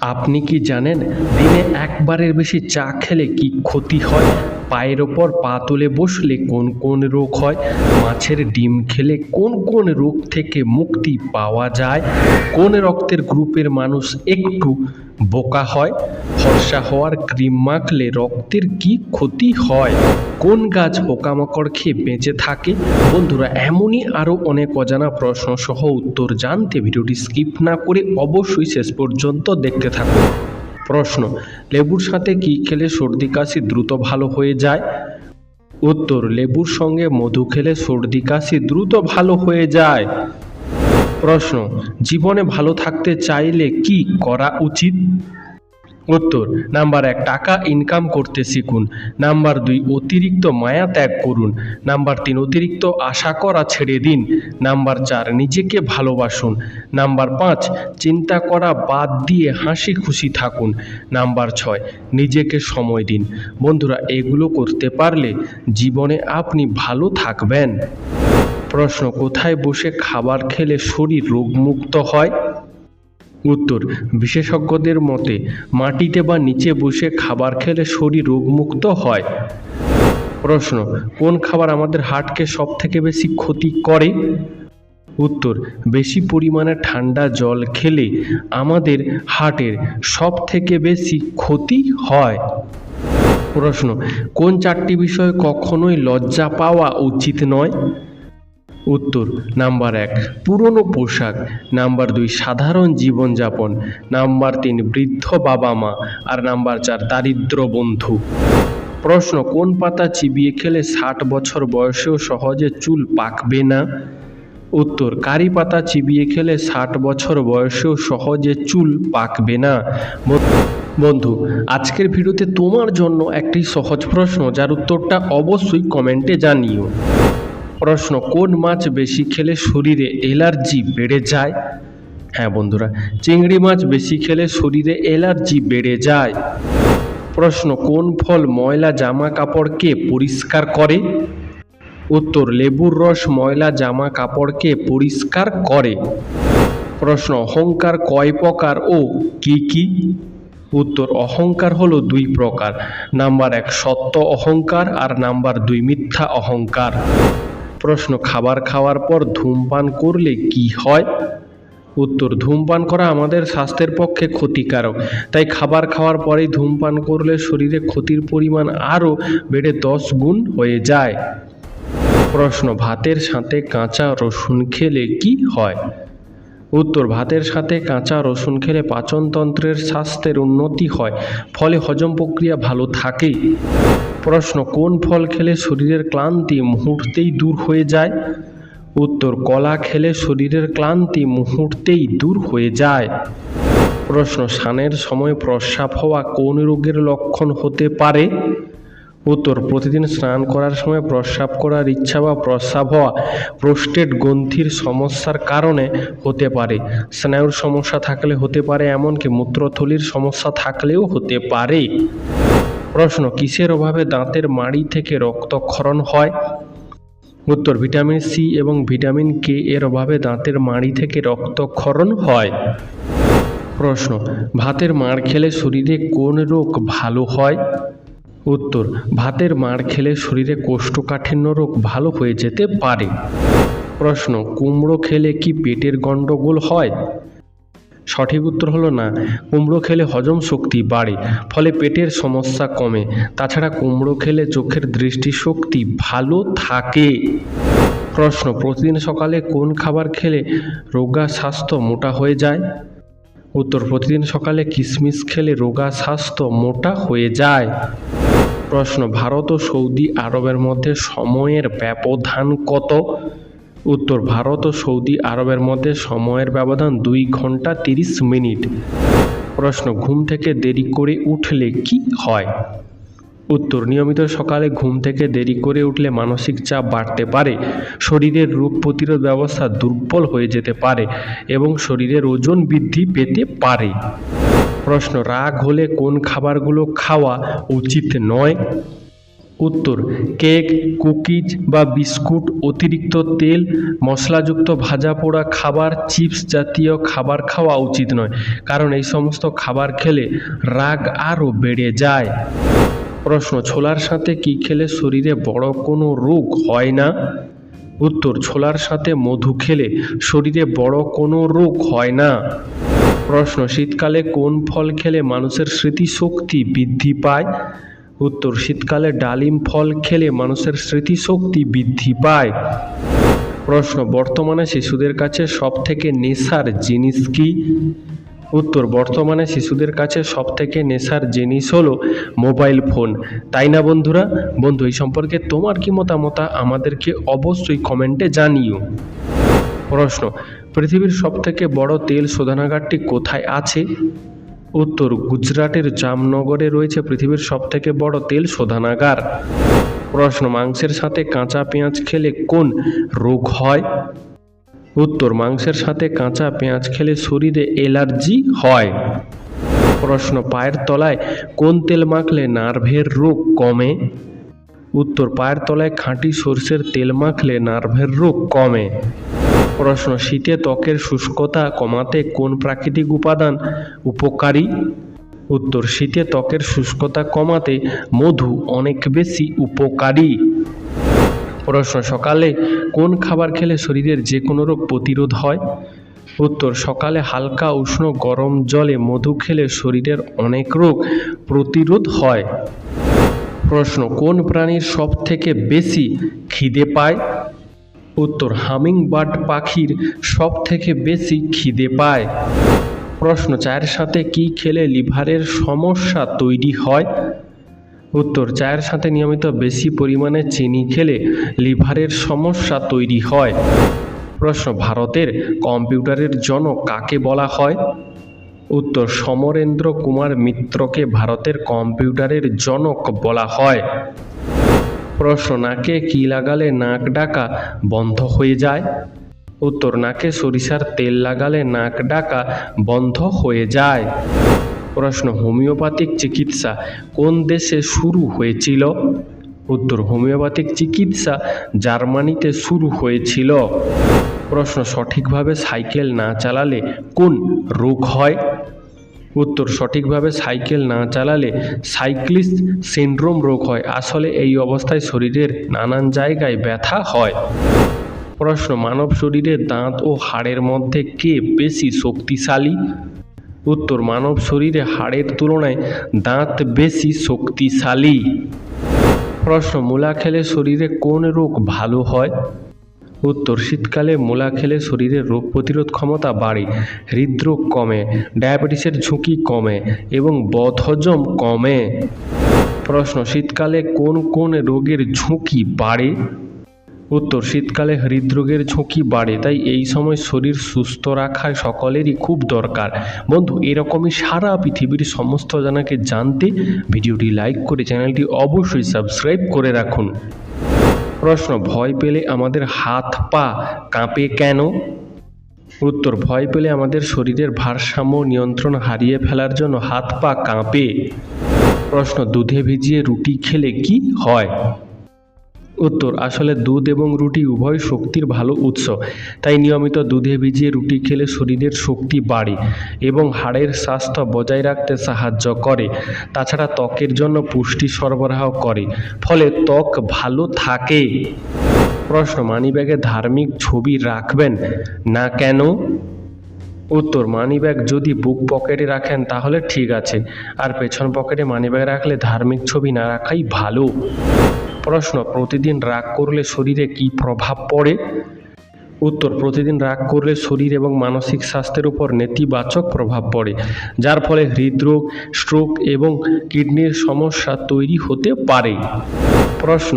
আপনি কি জানেন দিনে একবারের বেশি চা খেলে কি ক্ষতি হয়? পায়ের ওপর পা তুলে বসলে কোন কোন রোগ হয়? মাছের ডিম খেলে কোন কোন রোগ থেকে মুক্তি পাওয়া যায়? কোন রক্তের গ্রুপের মানুষ একটু বোকা হয়? ফর্সা হওয়ার ক্রিম মাখলে রক্তের কি ক্ষতি হয়? কোন গাছ পোকামাকড় খেয়ে বেঁচে থাকে? বন্ধুরা, এমনই আরও অনেক অজানা প্রশ্ন সহ উত্তর জানতে ভিডিওটি স্কিপ না করে অবশ্যই শেষ পর্যন্ত দেখতে থাকুন। প্রশ্ন, লেবুর সাথে কি খেলে সর্দি কাশি দ্রুত ভালো হয়ে যায়? উত্তর, লেবুর সঙ্গে মধু খেলে সর্দি কাশি দ্রুত ভালো হয়ে যায়। প্রশ্ন, জীবনে ভালো থাকতে চাইলে কি করা উচিত? উত্তর, নাম্বার এক, টাকা ইনকাম করতে শিখুন। নাম্বার দুই, অতিরিক্ত মায়া ত্যাগ করুন। নাম্বার তিন, অতিরিক্ত আশা করা ছেড়ে দিন। নাম্বার চার, নিজেকে ভালোবাসুন। নাম্বার পাঁচ, চিন্তা করা বাদ দিয়ে হাসি খুশি থাকুন। নাম্বার ছয়, নিজেকে সময় দিন। বন্ধুরা, এগুলো করতে পারলে জীবনে আপনি ভালো থাকবেন। প্রশ্ন, কোথায় বসে খাবার খেলে শরীর রোগমুক্ত হয়? উত্তর, বিশেষজ্ঞদের মতে, মাটিতে বা নিচে বসে খাবার খেলে শরীর রোগমুক্ত হয়। প্রশ্ন, কোন খাবার আমাদের হার্টকে সব থেকে বেশি ক্ষতি করে? উত্তর, বেশি পরিমাণে ঠান্ডা জল খেলে আমাদের হার্টের সব থেকে বেশি ক্ষতি হয়। প্রশ্ন, কোন চারটি বিষয়ে কখনোই লজ্জা পাওয়া উচিত নয়? উত্তর, নাম্বার এক, পুরনো পোশাক, নাম্বার দুই, সাধারণ জীবনযাপন, নাম্বার তিন, বৃদ্ধ বাবা মা, আর নাম্বার চার, দারিদ্র বন্ধু। প্রশ্ন, কোন পাতা চিবিয়ে খেলে ষাট বছর বয়সেও সহজে চুল পাকবে না? উত্তর, কারি পাতা চিবিয়ে খেলে ষাট বছর বয়সেও সহজে চুল পাকবে না? বন্ধু- আজকের ভিডিওতে তোমার জন্য একটি সহজ প্রশ্ন, যার উত্তরটা অবশ্যই কমেন্টে জানিও। প্রশ্ন, কোন মাছ বেশি খেলে শরীরে অ্যালার্জি বেড়ে যায়? হ্যাঁ বন্ধুরা, চিংড়ি মাছ বেশি খেলে শরীরে অ্যালার্জি বেড়ে যায়। প্রশ্ন, কোন ফল ময়লা জামা কাপড়কে পরিষ্কার করে? উত্তর, লেবুর রস ময়লা জামা কাপড়কে পরিষ্কার করে। প্রশ্ন, অহংকার কয় প্রকার ও কি কি? উত্তর, অহংকার হলো দুই প্রকার। নাম্বার এক, সত্য অহংকার আর নাম্বার দুই, মিথ্যা অহংকার। প্রশ্ন, খাবার খাওয়ার পর ধূমপান করলে কি হয়? উত্তর, ধূমপান করা আমাদের স্বাস্থ্যের পক্ষে ক্ষতিকারক। তাই খাবার খাওয়ার পরেই ধূমপান করলে শরীরে ক্ষতির পরিমাণ আরও বেড়ে দশ গুণ হয়ে যায়। প্রশ্ন, ভাতের সাথে কাঁচা রসুন খেলে কি হয়? উত্তর, ভাতের সাথে কাঁচা রসুন খেলে পাচনতন্ত্রের স্বাস্থ্যের উন্নতি হয়, ফলে হজম প্রক্রিয়া ভালো থাকে প্রশ্ন, কোন ফল খেলে শরীরের ক্লান্তি মুহূর্তেই দূর হয়ে যায়? উত্তর, কলা খেলে শরীরের ক্লান্তি মুহূর্তেই দূর হয়ে যায়। প্রশ্ন, স্নানের সময় প্রস্রাব হওয়া কোন রোগের লক্ষণ হতে পারে? উত্তর, প্রতিদিন স্নান করার সময় প্রস্রাব করার ইচ্ছা বা প্রস্রাব হওয়া প্রোস্টেট গ্রন্থির সমস্যার কারণে হতে পারে। স্নায়ুর সমস্যা থাকলে হতে পারে, এমনকি মূত্রথলির সমস্যা থাকলেও হতে পারে। প্রশ্ন, কিসের অভাবে দাঁতের মাড়ি থেকে রক্তক্ষরণ হয়? উত্তর, ভিটামিন সি এবং ভিটামিন কে এর অভাবে দাঁতের মাড়ি থেকে রক্তক্ষরণ হয়। প্রশ্ন, ভাতের মাড় খেলে শরীরে কোন রোগ ভালো হয়? উত্তর, ভাতের মাড় খেলে শরীরে কোষ্ঠকাঠিন্য রোগ ভালো হয়ে যেতে পারে। প্রশ্ন, কুমড়ো খেলে কি পেটের গণ্ডগোল হয়? সঠিক উত্তর হলো না। কুমড়ো খেলে হজম শক্তি বাড়ে, ফলে পেটের সমস্যা কমে। তাছাড়া কুমড়ো খেলে চোখের দৃষ্টিশক্তি ভালো থাকে। প্রশ্ন, প্রতিদিন সকালে কোন খাবার খেলে রোগা স্বাস্থ্য মোটা হয়ে যায়? উত্তর, প্রতিদিন সকালে কিশমিশ খেলে রোগা স্বাস্থ্য মোটা হয়ে যায়। প্রশ্ন, ভারত ও সৌদি আরবের মধ্যে সময়ের ব্যবধান কত? উত্তর, ভারত ও সৌদি আরবের মধ্যে সময়ের ব্যবধান দুই ঘণ্টা তিরিশ মিনিট। প্রশ্ন, ঘুম থেকে দেরি করে উঠলে কি হয়? উত্তর, নিয়মিত সকালে ঘুম থেকে দেরি করে উঠলে মানসিক চাপ বাড়তে পারে। শরীরের রোগ প্রতিরোধ ব্যবস্থা দুর্বল হয়ে যেতে পারে এবং শরীরের ওজন বৃদ্ধি পেতে পারে। প্রশ্ন, রাগ হলে কোন খাবারগুলো খাওয়া উচিত নয়? উত্তর, কেক, কুকিজ বা বিস্কুট, অতিরিক্ত তেল, মশলাযুক্ত ভাজা পোড়া খাবার, চিপস জাতীয় খাবার খাওয়া উচিত নয়, কারণ এই সমস্ত খাবার খেলে রাগ আরও বেড়ে যায়। প্রশ্ন, ছোলার সাথে কি খেলে শরীরে বড় কোনো রোগ হয় না? উত্তর, ছোলার সাথে মধু খেলে শরীরে বড় কোনো রোগ হয় না। প্রশ্ন, শীতকালে কোন ফল খেলে মানুষের স্মৃতিশক্তি বৃদ্ধি পায়? উত্তর, শীতকালে ডালিম ফল খেলে মানুষের স্মৃতিশক্তি বৃদ্ধি পায়। প্রশ্ন, বর্তমানে শিশুদের কাছে সবথেকে নেশার জিনিস কি? উত্তর, বর্তমানে শিশুদের কাছে সবথেকে নেশার জিনিস হলো মোবাইল ফোন। তাই না বন্ধুরা? বন্ধু, এই সম্পর্কে তোমার কি মতামত? আমাদেরকে অবশ্যই কমেন্টে জানিও। প্রশ্ন, পৃথিবীর সবথেকে বড় তেল শোধনাগারটি কোথায় আছে? উত্তর, গুজরাটের জামনগরে রয়েছে পৃথিবীর সবথেকে বড় তেল শোধনাগার। প্রশ্ন, মাংসের সাথে কাঁচা পেঁয়াজ খেলে কোন রোগ হয়? উত্তর, মাংসের সাথে কাঁচা পেঁয়াজ খেলে শরীরে অ্যালার্জি হয়। প্রশ্ন, পায়ের তলায় কোন তেল মাখলে নার্ভের রোগ কমে? উত্তর, পায়ের তলায় খাঁটি সর্ষের তেল মাখলে নার্ভের রোগ কমে। প্রশ্ন, শীতে ত্বকের শুষ্কতা কমাতে কোন প্রাকৃতিক উপাদান উপকারী? উত্তর, শীতে ত্বকের শুষ্কতা কমাতে মধু অনেক বেশি উপকারী। প্রশ্ন, সকালে কোন খাবার খেলে শরীরের যে কোনো রোগ প্রতিরোধ হয়? উত্তর, সকালে হালকা উষ্ণ গরম জলে মধু খেলে শরীরের অনেক রোগ প্রতিরোধ হয়। প্রশ্ন, কোন প্রাণীর সব থেকে বেশি খিদে পায়? উত্তর হামিং বার্ড পাখির সব থেকে বেশি খিদে পায়। প্রশ্ন, চায়ের সাথে কি খেলে লিভারের সমস্যা তৈরি হয়? উত্তর, চায়ের সাথে নিয়মিত বেশি পরিমাণে চিনি খেলে লিভারের সমস্যা তৈরি হয়। প্রশ্ন, ভারতের কম্পিউটারের জনক কাকে বলা হয়? উত্তর, সমরেন্দ্র কুমার মিত্রকে ভারতের কম্পিউটারের জনক বলা হয়। প্রশ্ন, নাকে কী লাগালে নাক ডাকা বন্ধ হয়ে যায়? উত্তর, নাকে সরিষার তেল লাগালে নাক ডাকা বন্ধ হয়ে যায়। প্রশ্ন, হোমিওপ্যাথিক চিকিৎসা কোন দেশে শুরু হয়েছিল? উত্তর, হোমিওপ্যাথিক চিকিৎসা জার্মানিতে শুরু হয়েছিল। প্রশ্ন, সঠিকভাবে সাইকেল না চালালে কোন রোগ হয়? উত্তর, সঠিকভাবে সাইকেল না চালালে সাইক্লিস্ট সিন্ড্রোম রোগ হয়। আসলে এই অবস্থায় শরীরের নানান জায়গায় ব্যথা হয়। প্রশ্ন, মানব শরীরে দাঁত ও হাড়ের মধ্যে কে বেশি শক্তিশালী? উত্তর মানব শরীরে হাড়ের তুলনায় দাঁত বেশি শক্তিশালী। প্রশ্ন, মূলা খেলে শরীরে কোন রোগ ভালো হয়? উত্তর, শীতকালে মূলা খেলে শরীরের রোগ প্রতিরোধ ক্ষমতা বাড়ে, হৃদরোগ কমে, ডায়াবেটিসের ঝুঁকি কমে এবং বদহজম কমে। প্রশ্ন, শীতকালে কোন কোন রোগের ঝুঁকি বাড়ে? উত্তর, শীতকালে হৃদরোগের ঝুঁকি বাড়ে, তাই এই সময় শরীর সুস্থ রাখা সকলেরই খুব দরকার। বন্ধু, এরকমই সারা পৃথিবীর সমস্ত জানাকে জানতে ভিডিওটি লাইক করে চ্যানেলটি অবশ্যই সাবস্ক্রাইব করে রাখুন। প্রশ্ন, ভয় পেলে আমাদের হাত পা কাঁপে কেন? উত্তর, ভয় পেলে আমাদের শরীরের ভারসাম্য নিয়ন্ত্রণ হারিয়ে ফেলার জন্য হাত পা কাঁপে। প্রশ্ন, দুধে ভিজিয়ে রুটি খেলে কি হয়? উত্তর, আসলে দুধ এবং রুটি উভয় শক্তির ভালো উৎস। তাই নিয়মিত দুধে ভিজিয়ে রুটি খেলে শরীরের শক্তি বাড়ে এবং হাড়ের স্বাস্থ্য বজায় রাখতে সাহায্য করে। তাছাড়া ত্বকের জন্য পুষ্টি সরবরাহ করে, ফলে ত্বক ভালো থাকে। প্রশ্ন, মানিব্যাগে ধার্মিক ছবি রাখবেন না কেন? উত্তর, মানিব্যাগ যদি বুক পকেটে রাখেন তাহলে ঠিক আছে, আর পেছন পকেটে মানিব্যাগ রাখলে ধার্মিক ছবি না রাখাই ভালো। প্রশ্ন, প্রতিদিন রাগ করলে শরীরে কি প্রভাব পড়ে? উত্তর, প্রতিদিন রাগ করলে শরীর এবং মানসিক স্বাস্থ্যের উপর নেতিবাচক প্রভাব পড়ে, যার ফলে হৃদরোগ স্ট্রোক এবং কিডনির সমস্যা তৈরি হতে পারে। প্রশ্ন,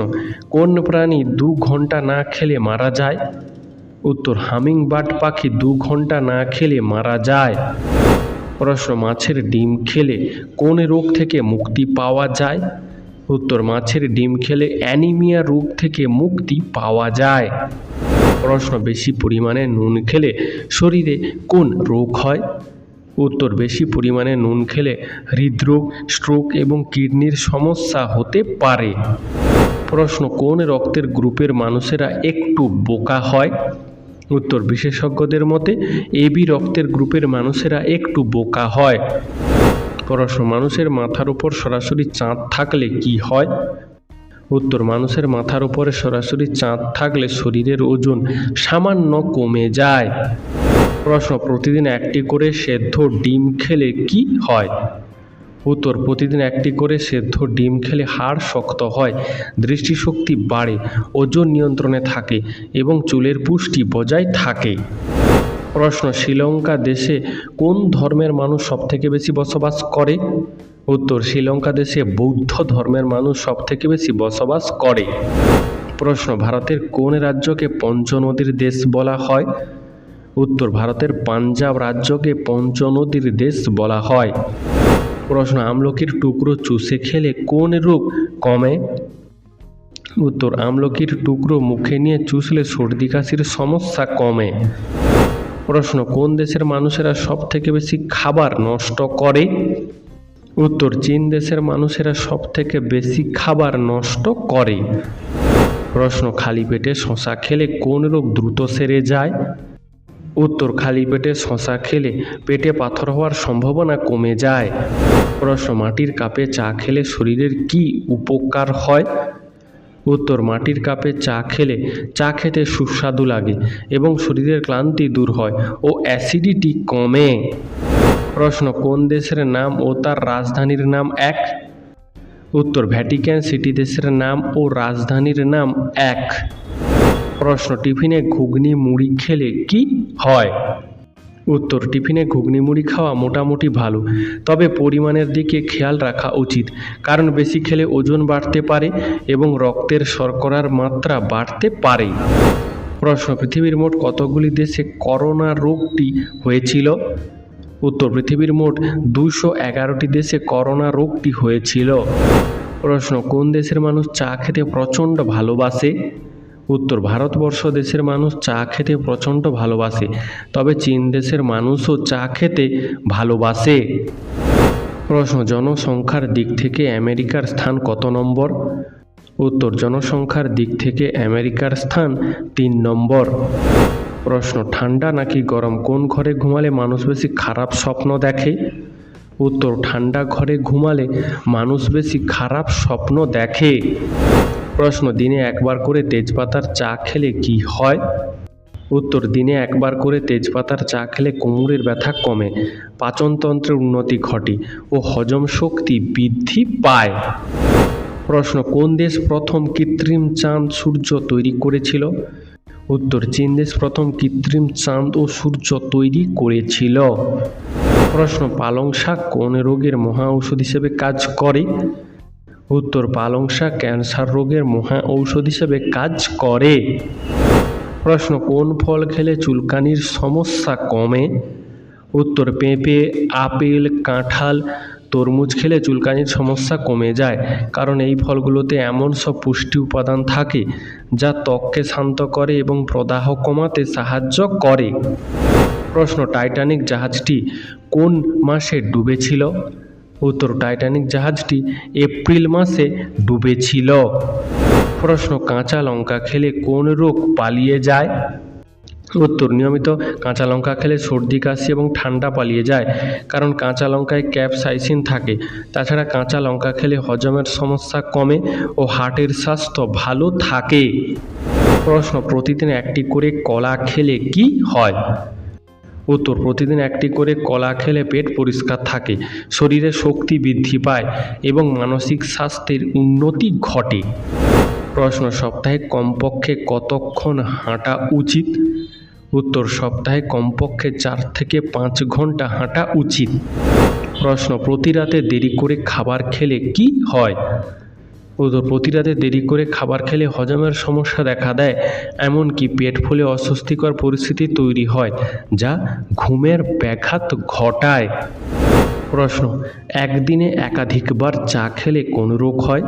কোন প্রাণী দু ঘণ্টা না খেলে মারা যায়? উত্তর হামিং বার্ড পাখি দু ঘণ্টা না খেলে মারা যায়। প্রশ্ন, মাছের ডিম খেলে কোন রোগ থেকে মুক্তি পাওয়া যায়? উত্তর, মাছের ডিম খেলে অ্যানিমিয়া রোগ থেকে মুক্তি পাওয়া যায়। প্রশ্ন, বেশি পরিমাণে নুন খেলে শরীরে কোন রোগ হয়? উত্তর, বেশি পরিমাণে নুন খেলে হৃদরোগ, স্ট্রোক এবং কিডনির সমস্যা হতে পারে। প্রশ্ন, কোন রক্তের গ্রুপের মানুষেরা একটু বোকা হয়? উত্তর, বিশেষজ্ঞদের মতে এবি রক্তের গ্রুপের মানুষেরা একটু বোকা হয়। প্রশ্ন মানুষের মাথার উপর সরাসরি চাঁদ থাকলে কি হয়? উত্তর, মানুষের মাথার উপরে সরাসরি চাঁদ থাকলে শরীরের ওজন সামান্য কমে যায়। প্রশ্ন, প্রতিদিন একটি করে সেদ্ধ ডিম খেলে কি হয়? উত্তর, প্রতিদিন একটি করে সেদ্ধ ডিম খেলে হাড় শক্ত হয়, দৃষ্টিশক্তি বাড়ে, ওজন নিয়ন্ত্রণে থাকে এবং চুলের পুষ্টি বজায় থাকে। প্রশ্ন, শ্রীলঙ্কা দেশে কোন ধর্মের মানুষ সবথেকে বেশি বসবাস করে? উত্তর, শ্রীলঙ্কা দেশে বৌদ্ধ ধর্মের মানুষ সবথেকে বেশি বসবাস করে। প্রশ্ন, ভারতের কোন রাজ্যকে পঞ্চনদীর দেশ বলা হয়? উত্তর, ভারতের পাঞ্জাব রাজ্যকে পঞ্চনদীর দেশ বলা হয়। প্রশ্ন, আমলকির টুকরো চুষে খেলে কোন রোগ কমে? উত্তর, আমলকির টুকরো মুখে নিয়ে চুষলে সর্দি কাশির সমস্যা কমে। প্রশ্ন, কোন দেশের মানুষেরা সব থেকে বেশি খাবার নষ্ট করে? উত্তর, চীন দেশের মানুষেরা সব থেকে বেশি খাবার নষ্ট করে। প্রশ্ন, খালি পেটে শশা খেলে কোন রোগ দ্রুত সেরে যায়? উত্তর, খালি পেটে শশা খেলে পেটে পাথর হওয়ার সম্ভাবনা কমে যায়। প্রশ্ন, মাটির কাপে চা খেলে শরীরের কি উপকার হয়? উত্তর, মাটির কাপে চা খেলে চা খেতে সুস্বাদু লাগে এবং শরীরের ক্লান্তি দূর হয় ও অ্যাসিডিটি কমে। প্রশ্ন, কোন দেশের নাম ও তার রাজধানীর নাম এক? উত্তর, ভ্যাটিক্যান সিটি দেশের নাম ও রাজধানীর নাম এক। প্রশ্ন, টিফিনে ঘুগনি, মুড়ি খেলে কি হয়? উত্তর, টিফিনে ঘুগনি মুড়ি খাওয়া মোটামুটি ভালো, তবে পরিমাণের দিকে খেয়াল রাখা উচিত, কারণ বেশি খেলে ওজন বাড়তে পারে এবং রক্তের শর্করার মাত্রা বাড়তে পারে। প্রশ্ন, পৃথিবীর মোট কতগুলি দেশে করোনা রোগটি হয়েছিল? উত্তর, পৃথিবীর মোট দুশো এগারোটি দেশে করোনা রোগটি হয়েছিল। প্রশ্ন, কোন দেশের মানুষ চা খেতে প্রচণ্ড ভালোবাসে? উত্তর, ভারতবর্ষ দেশের মানুষ চা খেতে প্রচণ্ড ভালোবাসে, তবে চীন দেশের মানুষও চা খেতে ভালোবাসে। প্রশ্ন, জনসংখ্যার দিক থেকে আমেরিকার স্থান কত নম্বর? উত্তর, জনসংখ্যার দিক থেকে আমেরিকার স্থান তিন নম্বর। প্রশ্ন, ঠান্ডা নাকি গরম? কোন ঘরে ঘুমালে মানুষ বেশি খারাপ স্বপ্ন দেখে? উত্তর, ঠান্ডা ঘরে ঘুমালে মানুষ বেশি খারাপ স্বপ্ন দেখে। প্রশ্ন, দিনে একবার করে তেজপাতার চা খেলে কি হয়? উত্তর, দিনে একবার করে তেজপাতার চা খেলে কোমরের ব্যথা কমে, পাচনতন্ত্রের উন্নতি ঘটে ও হজম শক্তি বৃদ্ধি পায়। প্রশ্ন, কোন দেশ প্রথম কৃত্রিম চাঁদ সূর্য তৈরি করেছিল? উত্তর, চীন দেশ প্রথম কৃত্রিম চাঁদ ও সূর্য তৈরি করেছিল। প্রশ্ন, পালং শাক কোন রোগের মহা ঔষধ হিসেবে কাজ করে? উত্তর পালং শাক ক্যান্সার রোগের মহা ঔষধ হিসেবে কাজ করে। প্রশ্ন, কোন ফল খেলে চুলকানির সমস্যা কমে? উত্তর, পেঁপে, আপেল, কাঁঠাল, তরমুজ খেলে চুলকানির সমস্যা কমে যায়, কারণ এই ফলগুলোতে এমন সব পুষ্টি উপাদান থাকে যা ত্বককে শান্ত করে এবং প্রদাহ কমাতে সাহায্য করে। প্রশ্ন, টাইটানিক জাহাজটি কোন মাসে ডুবেছিল? উত্তর টাইটানিক জাহাজটি এপ্রিল মাসে ডুবেছিল। প্রশ্ন, কাঁচা লঙ্কা খেলে কোন রোগ পালিয়ে যায়? উত্তর, নিয়মিত কাঁচা লঙ্কা খেলে সর্দি, কাশি এবং ঠান্ডা পালিয়ে যায়, কারণ কাঁচা লঙ্কায় ক্যাপসাইসিন থাকে। তাছাড়া কাঁচা লঙ্কা খেলে হজমের সমস্যা কমে ও হার্টের স্বাস্থ্য ভালো থাকে। প্রশ্ন, প্রতিদিন একটি করে কলা খেলে কি হয়? উত্তর, প্রতিদিন একটি করে কলা খেলে পেট পরিষ্কার থাকে, শরীরে শক্তি বৃদ্ধি পায় এবং মানসিক স্বাস্থ্যের উন্নতি ঘটে। প্রশ্ন, সপ্তাহে কমপক্ষে কতক্ষণ হাঁটা উচিত? উত্তর, সপ্তাহে কমপক্ষে চার থেকে পাঁচ ঘণ্টা হাঁটা উচিত। প্রশ্ন, প্রতি রাতে দেরি করে খাবার খেলে কি হয়? উত্তর প্রতি রাতে দেরি করে খাবার খেলে হজমের সমস্যা দেখা দেয়, এমনকি পেট ফুলে অস্বস্তিকর পরিস্থিতি তৈরি হয়, যা ঘুমের ব্যাঘাত ঘটায়। প্রশ্ন, একদিনে একাধিকবার চা খেলে কোন রোগ হয়?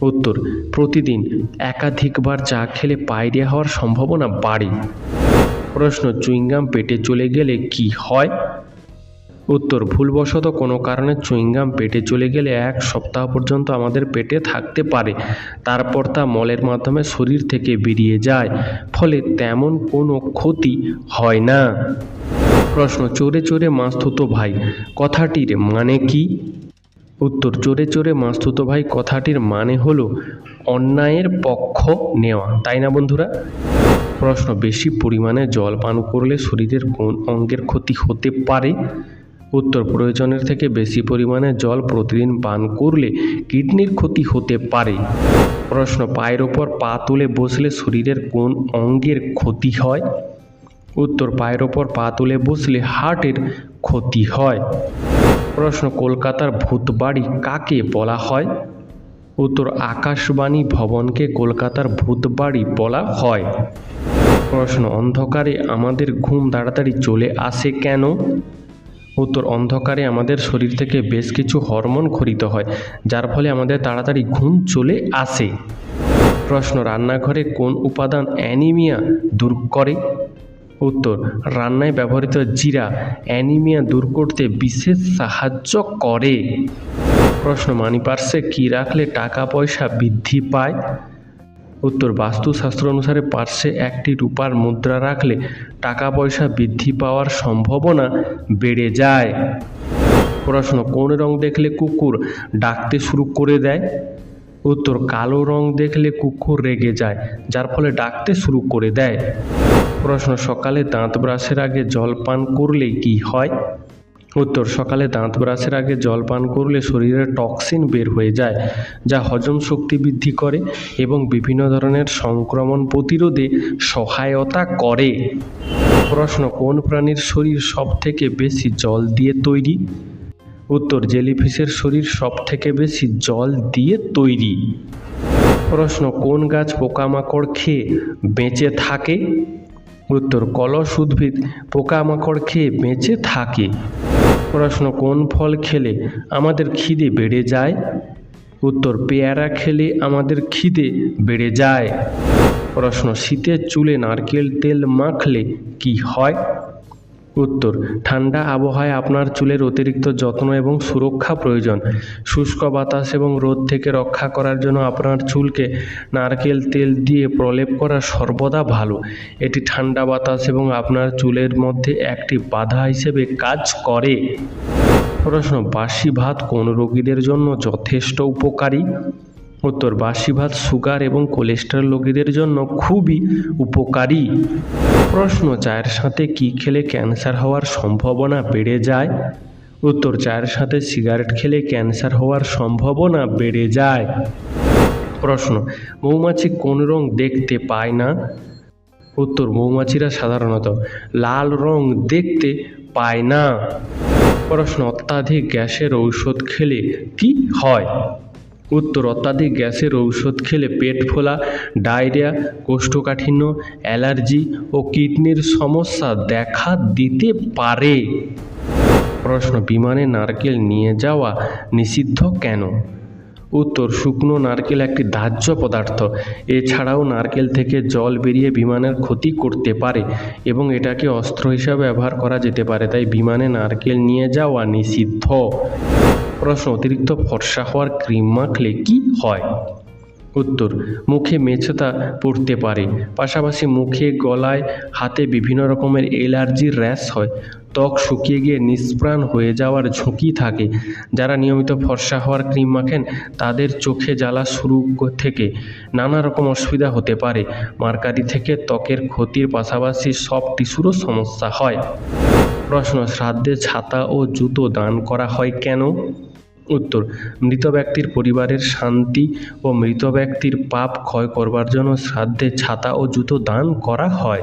উত্তর, প্রতিদিন একাধিকবার চা খেলে পায়রিয়া হওয়ার সম্ভাবনা বাড়ে। প্রশ্ন, চুইংগাম পেটে চলে গেলে কি হয়? উত্তর, ভুলবশত কোনো কারণে চুইংগাম পেটে চলে গেলে এক সপ্তাহ পর্যন্ত আমাদের পেটে থাকতে পারে। তারপর তা মলের মাধ্যমে শরীর থেকে বেরিয়ে যায়, ফলে তেমন কোনো ক্ষতি হয় না। প্রশ্ন, চোরে চোরে মাস্তুতো ভাই, কথাটির মানে কি? উত্তর, চোরে চোরে মাস্তুতো ভাই, কথাটির মানে হলো অন্যায়ের পক্ষ নেওয়া। তাই না বন্ধুরা? প্রশ্ন, বেশি পরিমাণে জল পান করলে শরীরের কোন অঙ্গের ক্ষতি হতে পারে? উত্তর প্রয়োজনের থেকে বেশি পরিমাণে জল প্রতিদিন পান করলে কিডনির ক্ষতি হতে পারে। প্রশ্ন, পায়ের ওপর পা তুলে বসলে শরীরের কোন অঙ্গের ক্ষতি হয়? উত্তর, পায়ের ওপর পা তুলে বসলে হার্টের ক্ষতি হয়। প্রশ্ন, কলকাতার ভূতবাড়ি কাকে বলা হয়? উত্তর, আকাশবাণী ভবনকে কলকাতার ভূতবাড়ি বলা হয়। প্রশ্ন, অন্ধকারে আমাদের ঘুম তাড়াতাড়ি চলে আসে কেন? উত্তর অন্ধকারে আমাদের শরীর থেকে বেশ কিছু হরমোন খরিত হয়, যার ফলে আমাদের তাড়াতাড়ি ঘুম চলে আসে। প্রশ্ন, রান্নাঘরে কোন উপাদান অ্যানিমিয়া দূর করে? উত্তর, রান্নায় ব্যবহৃত জিরা অ্যানিমিয়া দূর করতে বিশেষ সাহায্য করে। প্রশ্ন, মানিপার্সে কী রাখলে টাকা পয়সা বৃদ্ধি পায়? উত্তর বাস্তুশাস্ত্র অনুসারে পার্শ্বে একটি রূপার মুদ্রা রাখলে টাকা পয়সা বৃদ্ধি পাওয়ার সম্ভাবনা বেড়ে যায়। প্রশ্ন কোন রং দেখলে কুকুর ডাকতে শুরু করে দেয়? উত্তর কালো রং দেখলে কুকুর রেগে যায়, যার ফলে ডাকতে শুরু করে দেয়। প্রশ্ন সকালে দাঁত ব্রাশের আগে জল পান করলে কি হয়? উত্তর, সকালে দাঁত ব্রাশের আগে জল পান করলে শরীরে টক্সিন বের হয়ে যায়, যা হজম শক্তি বৃদ্ধি করে এবং বিভিন্ন ধরনের সংক্রমণ প্রতিরোধে সহায়তা করে। প্রশ্ন, কোন প্রাণীর শরীর সব থেকে বেশি জল দিয়ে তৈরি? উত্তর, জেলিফিশের শরীর সব থেকে বেশি জল দিয়ে তৈরি। প্রশ্ন, কোন গাছ পোকামাকড় খেয়ে বেঁচে থাকে? উত্তর, কলস উদ্ভিদ পোকামাকড় খেয়ে বেঁচে থাকে। প্রশ্ন কোন ফল খেলে আমাদের খিদে বেড়ে যায়? উত্তর, পেয়ারা খেলে আমাদের খিদে বেড়ে যায়। প্রশ্ন শীতের চুলে নারকেল তেল মাখলে কি হয়? উত্তর, ঠান্ডা আবহাওয়ায় আপনার চুলের অতিরিক্ত যত্ন এবং সুরক্ষা প্রয়োজন। শুষ্ক বাতাস এবং রোদ থেকে রক্ষা করার জন্য আপনার চুলকে নারকেল তেল দিয়ে প্রলেপ করা সর্বদা ভালো। এটি ঠান্ডা বাতাস এবং আপনার চুলের মধ্যে একটি বাধা হিসেবে কাজ করে। প্রশ্ন, বাসি ভাত কোন রোগীদের জন্য যথেষ্ট উপকারী? উত্তর বাসি ভাত সুগার এবং কোলেস্টেরল রোগীদের জন্য খুবই উপকারী। প্রশ্ন, চায়ের সাথে কি খেলে ক্যান্সার হওয়ার সম্ভাবনা বেড়ে যায়? উত্তর, চায়ের সাথে সিগারেট খেলে ক্যান্সার হওয়ার সম্ভাবনা বেড়ে যায়। প্রশ্ন, মৌমাছি কোন রং দেখতে পায় না? উত্তর, মৌমাছিরা সাধারণত লাল রং দেখতে পায় না। প্রশ্ন, অত্যাধিক গ্যাসের ঔষধ খেলে কি হয়? উত্তর অত্যাধিক গ্যাসের ঔষধ খেলে পেট ফোলা, ডায়রিয়া, কোষ্ঠকাঠিন্য, অ্যালার্জি ও কিডনির সমস্যা দেখা দিতে পারে। প্রশ্ন, বিমানে নারকেল নিয়ে যাওয়া নিষিদ্ধ কেন? উত্তর, শুকনো নারকেল একটি দাহ্য পদার্থ। এছাড়াও নারকেল থেকে জল বেরিয়ে বিমানের ক্ষতি করতে পারে এবং এটাকে অস্ত্র হিসাবে ব্যবহার করা যেতে পারে, তাই বিমানে নারকেল নিয়ে যাওয়া নিষিদ্ধ। প্রশ্ন, অতিরিক্ত ফর্সা হওয়ার ক্রিম মাখলে কি হয়? উত্তর, মুখে মেছতা পড়তে পারে। পাশাপাশি মুখে, গলায়, হাতে বিভিন্ন রকমের অ্যালার্জির র্যাশ হয়। ত্বক শুকিয়ে গিয়ে নিষ্প্রাণ হয়ে যাওয়ার ঝুঁকি থাকে। যারা নিয়মিত ফর্সা হওয়ার ক্রিম মাখেন, তাদের চোখে জ্বালা শুরু থেকে নানা রকম অসুবিধা হতে পারে। মার্কারি থেকে ত্বকের ক্ষতির পাশাপাশি সব টিস্যুরও সমস্যা হয়। প্রশ্ন, শ্রাদ্ধে ছাতা ও জুতো দান করা হয় কেন? উত্তর, মৃত ব্যক্তির পরিবারের শান্তি ও মৃত ব্যক্তির পাপ ক্ষয় করবার জন্য শ্রাদ্ধে ছাতা ও জুতো দান করা হয়।